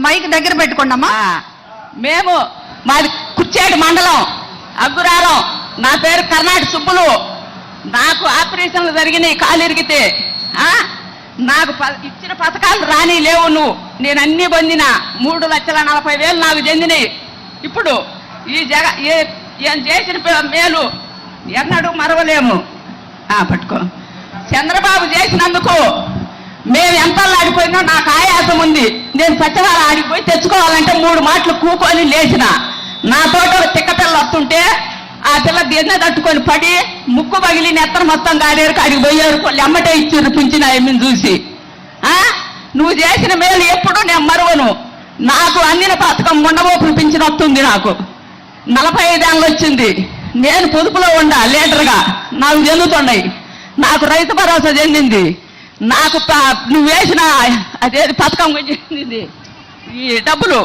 Mic దగ్గర పెట్టుకోండమ్మా. మేము మాది కుర్చేటి మండలం అగ్గురాలం నా పేరు కర్ణాటక సుబ్బులు. నాకు ఆపరేషన్లు జరిగినాయి కాలు ఇరిగితే. నాకు ప- ఇచ్చిన పథకాలు రాని లేవు నువ్వు. నేను అన్ని పొందిన. మూడు లక్షల నలభై వేలు నాకు చెందినాయి. ఇప్పుడు ఈ జగ ఏ- ఏం చేసిన మేలు ఎన్నడూ మరవలేము. పట్టుకో. చంద్రబాబు చేసినందుకు మేము ఎంత ఆడిపోయినా నాకు ఆయాసం ఉంది. నేను సత్యవార ఆడిపోయి తెచ్చుకోవాలంటే మూడు మాటలు కూకొని లేచిన. నా తోట ఒక వస్తుంటే ఆ పిల్ల దీన్నే తట్టుకొని పడి ముక్కు పగిలి నెత్తన మొత్తం గాడేరు కాడికి పోయారు. ఎమ్మటే ఇచ్చిర్రు పుంచిన ఆయమ్మని చూసి. నువ్వు చేసిన మేలు ఎప్పుడూ నేను మరువను. నాకు అందిన పథకం ముండబోపులు పింఛన్ వస్తుంది నాకు. నలభై ఐదేళ్ళు వచ్చింది. నేను పొదుపులో ఉండా లీటర్గా నాకు చెందుతున్నాయి నాకు రైతు భరోసా చెందింది. నాకు నువ్వు వేసిన అదేది పథకం చెందింది ఈ డబ్బులు.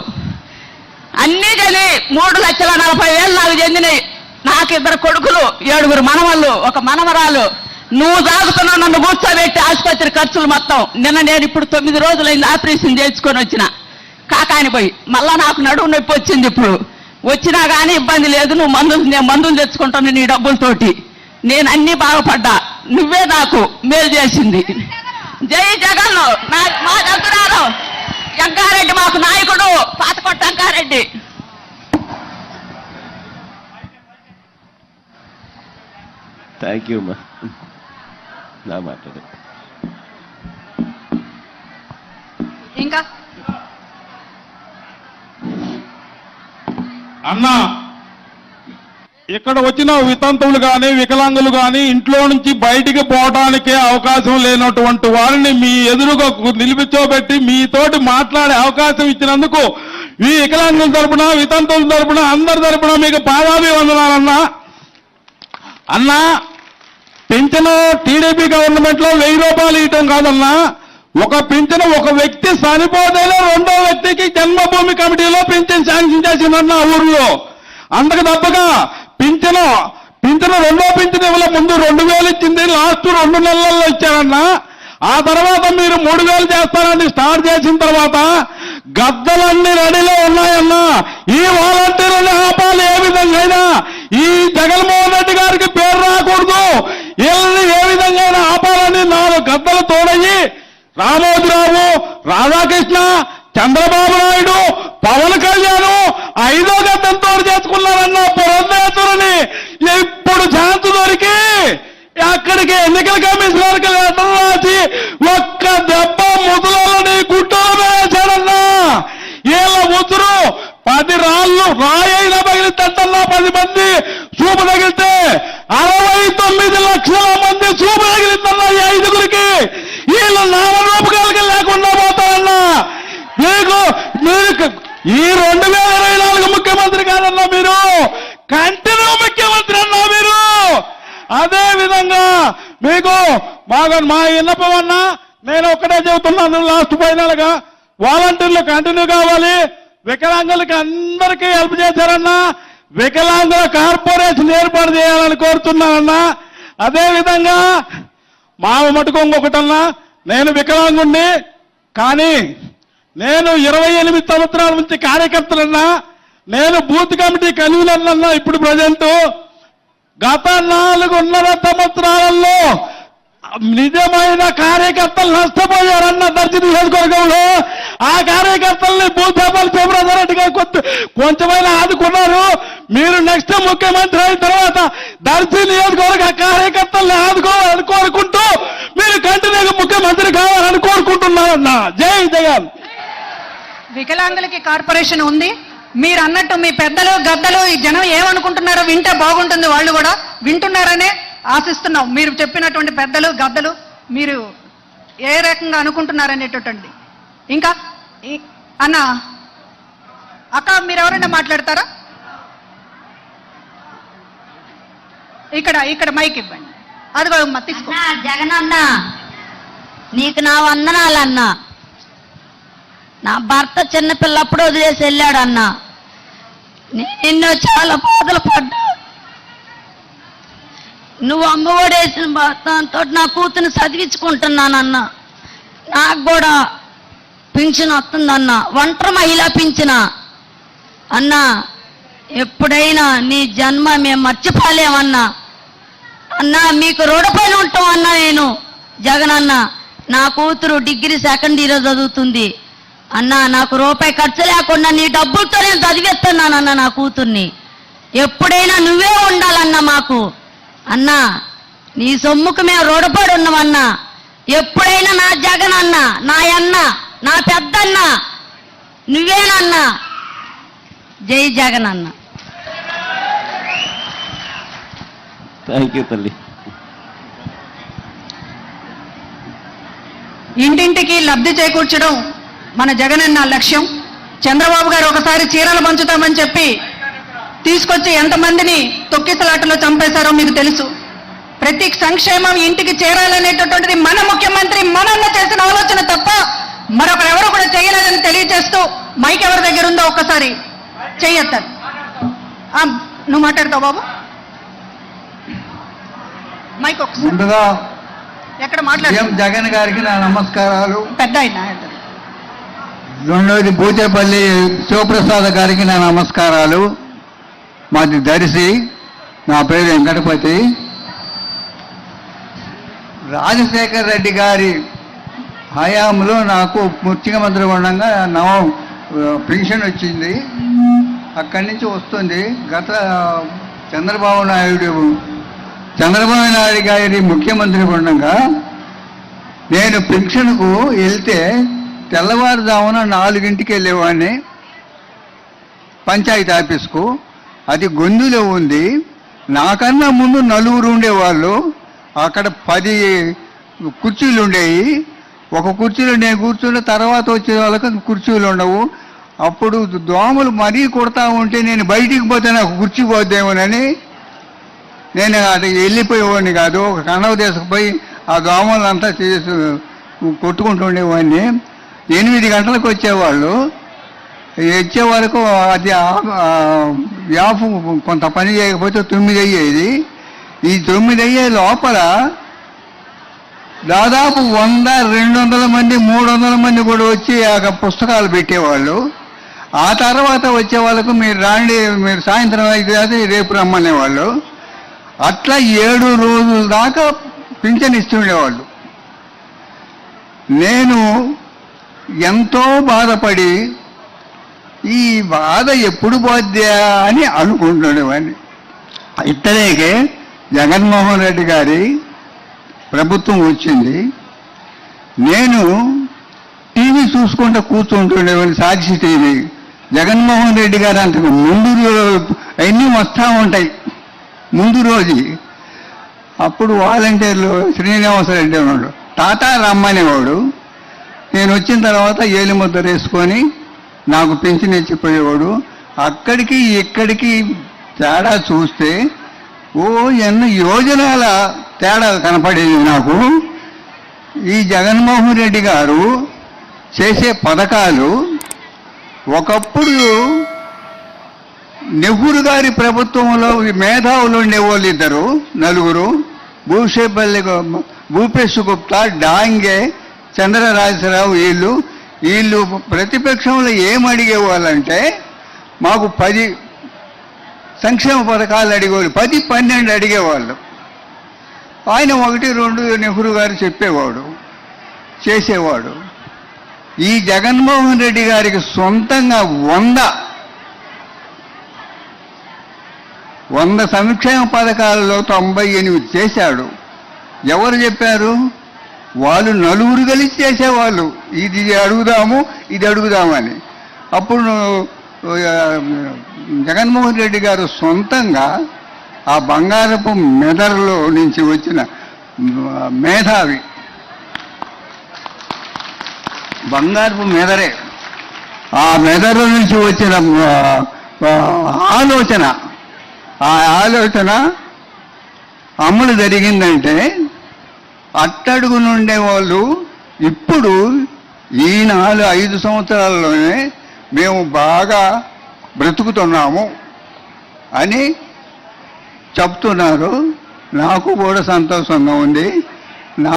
అన్నీ చెల్లి మూడు లక్షల నలభై వేలు నాకు చెందినాయి. నాకు ఇద్దరు కొడుకులు ఏడుగురు మనవళ్ళు ఒక మనవరాలు. నువ్వు దాగుతున్నావు నన్ను కూర్చోబెట్టి ఆసుపత్రి ఖర్చులు మొత్తం. నిన్న నేను ఇప్పుడు తొమ్మిది రోజులైంది ఆపరేషన్ చేయించుకొని వచ్చిన. కాకాని పోయి మళ్ళా నాకు నడువు నొప్పి వచ్చింది ఇప్పుడు. వచ్చినా కానీ ఇబ్బంది లేదు నువ్వు మందులు నేను మందులు తెచ్చుకుంటాను నీ డబ్బులతోటి. నేను అన్ని బాగుపడ్డా. నువ్వే నాకు మేలు చేసింది. జై జగన్. నా మా దగ్గరాలు వెంకారెడ్డి మాకు నాయకుడు పాతకొట్ట వెంకారెడ్డి థ్యాంక్ యూ అమ్మా నా మాట్లాడు ఇంకా? అన్న ఇక్కడ వచ్చిన వితంతువులు కానీ వికలాంగులు కానీ ఇంట్లో నుంచి బయటికి పోవడానికే అవకాశం లేనటువంటి వారిని మీ ఎదురుగా నిలిపించోబెట్టి మీతోటి మాట్లాడే అవకాశం ఇచ్చినందుకు ఈ వికలాంగుల తరపున వితంతువుల తరపున అందరి తరపున మీకు పాదాభివందనాలన్నా. అన్నా పింఛను టీడీపీ గవర్నమెంట్లో వెయ్యి రూపాయలు ఇవ్వటం కాదన్నా ఒక పింఛను ఒక వ్యక్తి చనిపోతేనే రెండో వ్యక్తికి జన్మభూమి కమిటీలో పింఛన్ శాంక్షన్ చేసిందన్న ఊర్లో. అందుకు తప్పగా పింఛను పింఛను రెండో పింఛను ఇవ్వలే ముందు రెండు వేలు ఇచ్చింది లాస్ట్ రెండు నెలల్లో ఇచ్చారన్న. ఆ తర్వాత మీరు మూడు వేలు చేస్తారని స్టార్ట్ చేసిన తర్వాత గద్దలన్నీ రెడీలో ఉన్నాయన్నా. ఈ వాలంటీర్లని ఆపాలి ఏ విధంగా అయినా ఈ జగన్మోహన్ రెడ్డి గారికి పేరు రాకూడదు. వీళ్ళని ఏ విధంగా అయినా ఆపాలని నాలుగు గద్దలు తోడయ్యి రామోజీరావు రాధాకృష్ణ చంద్రబాబు నాయుడు పవన్ కళ్యాణ్ ఐదో గద్దంతో చేసుకున్నారన్న అక్కడికి ఎన్నికల కమిషనర్కి లెటర్ రాసి ఒక్క దెబ్బ ముసలని గుట్టలు వేశాడన్నా. వీళ్ళ ముసురు పది రాళ్ళు రాయైనా పగిలితేటన్నా పది మంది చూపు తగిలితే అరవై తొమ్మిది లక్షల మంది చూపు తగిలిందన్నా ఈ ఐదుగురికి. వీళ్ళు నామరూపకాలకి లేకుండా పోతారన్నా. మీకు మీకు ఈ రెండు వేల ఇరవై నాలుగు ముఖ్యమంత్రి కాదన్నా మీరు. కంటిన్యూ అదే విధంగా మీకు మాకు మా విన్నపం అన్నా నేను ఒక్కటే చెబుతున్నాను లాస్ట్ ఫైనల్గా వాలంటీర్లు కంటిన్యూ కావాలి. వికలాంగులకి అందరికీ హెల్ప్ చేశారన్నా వికలాంగుల కార్పొరేషన్ ఏర్పాటు చేయాలని కోరుతున్నానన్నా. అదేవిధంగా మామ మటుకు ఇంకొకటన్నా నేను వికలాంగుణ్ణి కానీ నేను ఇరవై ఎనిమిది సంవత్సరాల నుంచి కార్యకర్తలన్నా నేను బూత్ కమిటీ కన్వీనర్లన్నా ఇప్పుడు ప్రజెంటు గత నాలుగున్నర సంవత్సరాలలో నిజమైన కార్యకర్తలు నష్టపోయారన్న దర్శి నియోజకవర్గంలో ఆ కార్యకర్తల్ని భూసేపల్లి శివరాజు గారు కొంచెమైనా ఆదుకున్నారు. మీరు నెక్స్ట్ ముఖ్యమంత్రి అయిన తర్వాత దర్శి నియోజకవర్గ కార్యకర్తల్ని ఆదుకోవాలని కోరుకుంటూ మీరు కంటిన్యూగా ముఖ్యమంత్రి కావాలని కోరుకుంటున్నారన్న. జై జగన్. వికలాంగులకి కార్పొరేషన్ ఉంది. మీరు అన్నట్టు మీ పెద్దలు గద్దలు ఈ జనం ఏమనుకుంటున్నారో వింటే బాగుంటుంది వాళ్ళు కూడా. వింటున్నారనే ఆశిస్తున్నాం. మీరు చెప్పినటువంటి పెద్దలు గద్దలు మీరు ఏ రకంగా అనుకుంటున్నారనేటటువంటి ఇంకా? ఈ- అన్న అక్క మీరు ఎవరైనా మాట్లాడతారా? ఇక్కడ ఇక్కడ మైక్ ఇవ్వండి. అదిగో అమ్మ తీసుకో. అన్నా జగనన్న నీకు నా వందనాలన్నా. నా భర్త చిన్నపిల్లప్పుడు వదిలేసి వెళ్ళాడు అన్న ఎన్నో చాలా బాధలు పడ్డా. నువ్వు అమ్మఒడేసిన దాంతో నా కూతురు చదివించుకుంటున్నానన్న. నాకు కూడా పింఛన్ వస్తుందన్న. ఒంటరి మహిళ పింఛన. అన్నా ఎప్పుడైనా నీ జన్మ మేము మర్చిపోలేమన్నా. అన్నా మీకు రోడ్డుపైన ఉంటాం అన్నా నేను. జగన్ అన్న నా కూతురు డిగ్రీ సెకండ్ ఇయర్ చదువుతుంది. అన్నా నాకు రూపాయి ఖర్చు లేకుండా నీ డబ్బులతో నేను చదివిస్తున్నానన్న నా కూతుర్ని. ఎప్పుడైనా నువ్వే ఉండాలన్నా మాకు. అన్నా నీ సొమ్ముకు మేము రోడ్డుపడి ఉన్నామన్నా ఎప్పుడైనా నా జగన్ అన్న నా అన్న నా పెద్దన్న నువ్వేనన్నా జై జగన్ అన్న. థ్యాంక్ యూ తల్లి. ఇంటింటికి లబ్ధి చేకూర్చడం మన జగనన్న లక్ష్యం. చంద్రబాబు గారు ఒకసారి చీరలు పంచుతామని చెప్పి తీసుకొచ్చి ఎంతమందిని తొక్కిసలాటలో చంపేశారో మీకు తెలుసు. ప్రతి సంక్షేమం ఇంటికి చేరాలనేటటువంటిది మన ముఖ్యమంత్రి మనన్న చేసిన ఆలోచన తప్ప మరొకరెవరు కూడా చేయలేదని తెలియజేస్తూ మైక్ ఎవరి దగ్గర ఉందో ఒక్కసారి చెయ్యొత్తారు ఆ, నువ్వు మాట్లాడతావు బాబు. మైక్ ఒకసారి ముందుగా ఎక్కడ మాట్లాడు జగన్ గారికి నా నమస్కారాలు. పెద్ద ఆయన. రెండోది బూచేపల్లి శివప్రసాద్ గారికి నా నమస్కారాలు. మాది దర్శి నా పేరు వెంకటపతి. రాజశేఖర్ రెడ్డి గారి హయాంలో నాకు ముఖ్యమంత్రి ఉండగా నవ పెన్షన్ వచ్చింది. అక్కడి నుంచి వస్తుంది. గత చంద్రబాబు నాయుడు చంద్రబాబు నాయుడు గారి ముఖ్యమంత్రి ఉండగా నేను పెన్షన్కు వెళ్తే తెల్లవారుజామున నాలుగింటికి వెళ్ళేవాడిని. పంచాయతీ ఆఫీస్కు. అది గొంతులో ఉంది. నాకన్నా ముందు నలుగురు ఉండేవాళ్ళు. అక్కడ పది కుర్చీలు ఉండేవి ఒక కుర్చీలో నేను కూర్చున్న తర్వాత వచ్చే వాళ్ళకి కుర్చీలు ఉండవు. అప్పుడు దోమలు మరీ కొడతా ఉంటే నేను బయటికి పోతే నాకు కుర్చీ పోద్దేమోనని నేను అది వెళ్ళిపోయేవాడిని కాదు. ఒక కనవ దేశకు పోయి ఆ దోమలంతా చేసి కొట్టుకుంటుండేవాడిని. ఎనిమిది గంటలకు వచ్చేవాళ్ళు. వచ్చే వరకు అది యాప్ కొంత పని చేయకపోతే తొమ్మిది అయ్యేది. ఈ తొమ్మిది అయ్యే లోపల దాదాపు వంద రెండు వందల మంది మూడు వందల మంది కూడా వచ్చి ఆ పుస్తకాలు పెట్టేవాళ్ళు. ఆ తర్వాత వచ్చే వాళ్ళకు మీరు రాండి మీరు సాయంత్రం అయితే రేపు రమ్మనేవాళ్ళు. అట్లా ఏడు రోజుల దాకా పింఛన్ ఇస్తుండేవాళ్ళు. నేను ఎంతో బాధపడి ఈ బాధ ఎప్పుడు పోద్దా అని అనుకుంటున్నాడు ఇతనేకే జగన్మోహన్ రెడ్డి గారి ప్రభుత్వం వచ్చింది. నేను టీవీ చూసుకుంటూ కూర్చుంటుండేవాడిని సాక్షి టీవీ. జగన్మోహన్ రెడ్డి గారు అంతకు ముందు అన్నీ వస్తూ ఉంటాయి. ముందు రోజు. అప్పుడు వాలంటీర్లు శ్రీనివాసరెడ్డి ఉన్నాడు. తాత రమ్మనేవాడు నేను వచ్చిన తర్వాత ఏలిముద్ర వేసుకొని నాకు పెన్షన్ ఇచ్చిపోయేవాడు. అక్కడికి ఇక్కడికి తేడా చూస్తే ఓ ఎన్నో యోజనాల తేడా కనపడేది నాకు. ఈ జగన్మోహన్ రెడ్డి గారు చేసే పథకాలు ఒకప్పుడు నెహ్రూ గారి ప్రభుత్వంలో మేధావులు ఉండేవాళ్ళు ఇద్దరు నలుగురు. భూషేపల్లి భూపేశ్వ భూపేశ్ గుప్తా డాంగే చంద్రరాజరావు వీళ్ళు వీళ్ళు ప్రతిపక్షంలో ఏం అడిగేవాళ్ళంటే మాకు పది సంక్షేమ పథకాలు అడిగేవాళ్ళు పది పన్నెండు అడిగేవాళ్ళు. ఆయన ఒకటి రెండు నెహ్రూ గారు చెప్పేవాడు చేసేవాడు. ఈ జగన్మోహన్ రెడ్డి గారికి సొంతంగా వంద వంద సంక్షేమ పథకాలలో తొంభై ఎనిమిది చేశాడు. ఎవరు చెప్పారు? వాళ్ళు నలుగురు కలిసి చేసేవాళ్ళు. ఇది అడుగుదాము ఇది అడుగుదామని. అప్పుడు జగన్మోహన్ రెడ్డి గారు సొంతంగా ఆ బంగారపు మెదడులో నుంచి వచ్చిన మేధావి. బంగారపు మెదరే ఆ మెదడు నుంచి వచ్చిన ఆలోచన. ఆ ఆలోచన అమలు జరిగిందంటే అట్టడుగు నుండే వాళ్ళు ఇప్పుడు ఈ నాలుగు ఐదు సంవత్సరాల్లోనే మేము బాగా బ్రతుకుతున్నాము అని చెప్తున్నారు. నాకు కూడా సంతోషంగా ఉంది. నా